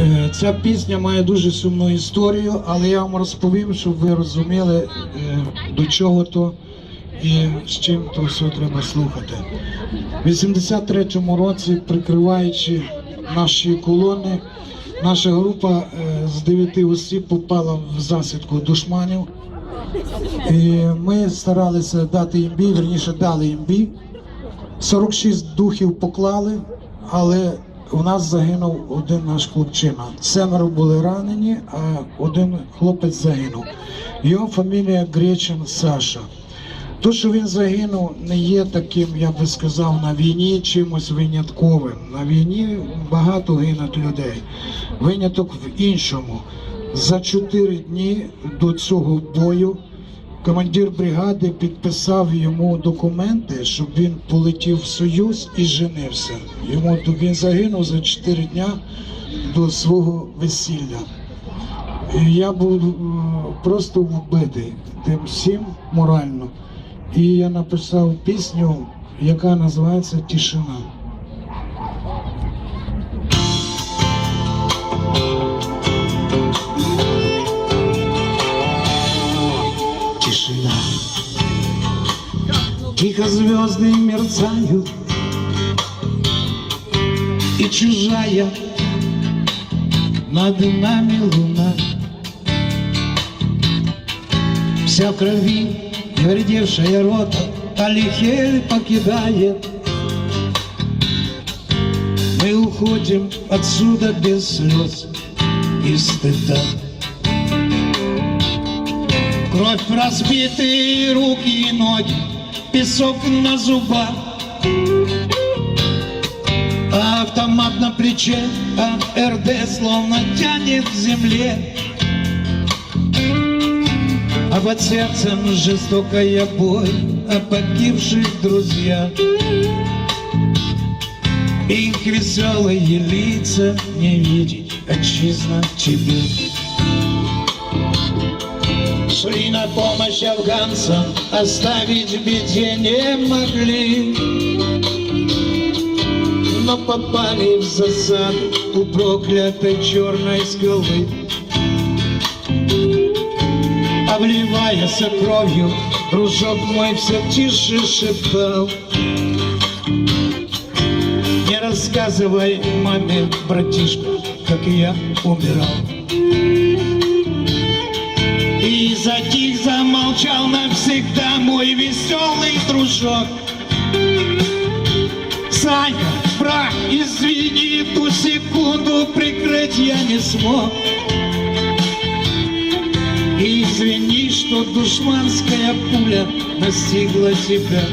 Е, Ця пісня має дуже сумну історію, але я вам розповім, щоб ви розуміли, е, до чого то і з чим то все треба слухати. У 83-му році, прикриваючи наші колони, наша група е, з дев'яти осіб попала в засідку душманів. І ми старалися дати їм бій, верніше дали їм бій. 46 духів поклали, але у нас загинув один наш хлопчина. Семеро були ранені, а один хлопець загинув. Його фамілія Гречин Саша. То, що він загинув, не є таким, я би сказав, на війні чимось винятковим. На війні багато гинуть людей. Виняток в іншому. За чотири дні до цього бою командир бригади підписав йому документи, щоб він полетів в Союз і женився. Йому він загинув за чотири дня до свого весілля. І я був е, просто вбитий тим всім морально. І я написав пісню, яка називається. Тишина. Тихо звезды мерцают И чужая над нами луна. Вся в крови, твердевшая рота Алихель покидает. Мы уходим отсюда без слез и стыда. Кровь разбитые руки и ноги, песок на зубах. А автомат на плече, а РД словно тянет к земле. А под сердцем жестокая боль о погибших друзьях. Их веселые лица не видеть, отчизна тебе. Шли на помощь афганцам, оставить в беде не могли. Но попали в засаду у проклятой черной скалы. Обливаясь кровью, дружок мой все тише шептал. Не рассказывай маме, братишка, как я умирал. И затих, замолчал навсегда мой веселый дружок. Санька, брат, извини, ту секунду прикрыть я не смог. Извини, что душманская пуля настигла тебя.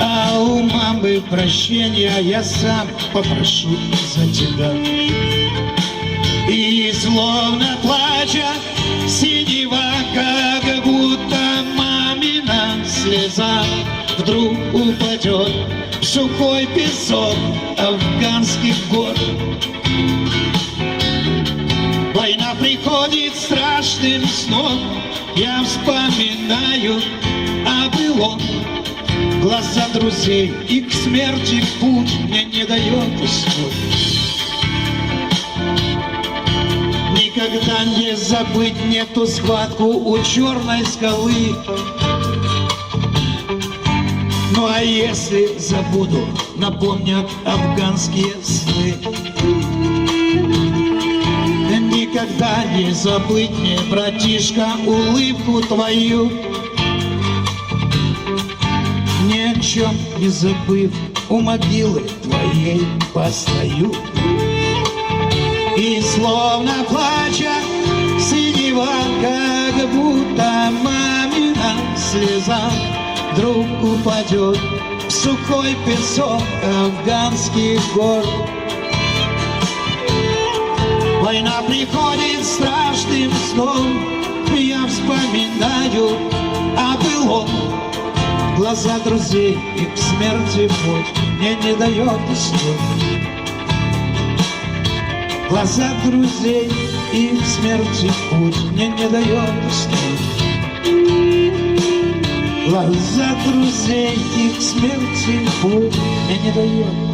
А у мамы прощения я сам попрошу за тебя. Словно плача синего, как будто мамина слеза Вдруг упадет в сухой песок афганских гор. Война приходит страшным сном Я вспоминаю о былом Глаза друзей и к смерти путь мне не дает уснуть Никогда не забыть мне ту схватку у черной скалы. Ну а если забуду, напомнят афганские сны. Никогда не забыть мне, братишка, улыбку твою. Ни о чем не забыв, у могилы твоей постою. И словно плача синего, как будто мамина слеза Вдруг упадет в сухой песок афганских гор Война приходит страшным сном Я вспоминаю о былом Глаза друзей и к смерти путь Мне не дает уснуть Глаза друзей и смерти путь мне не дает уснуть. Глаза друзей и к смерти путь мне не дает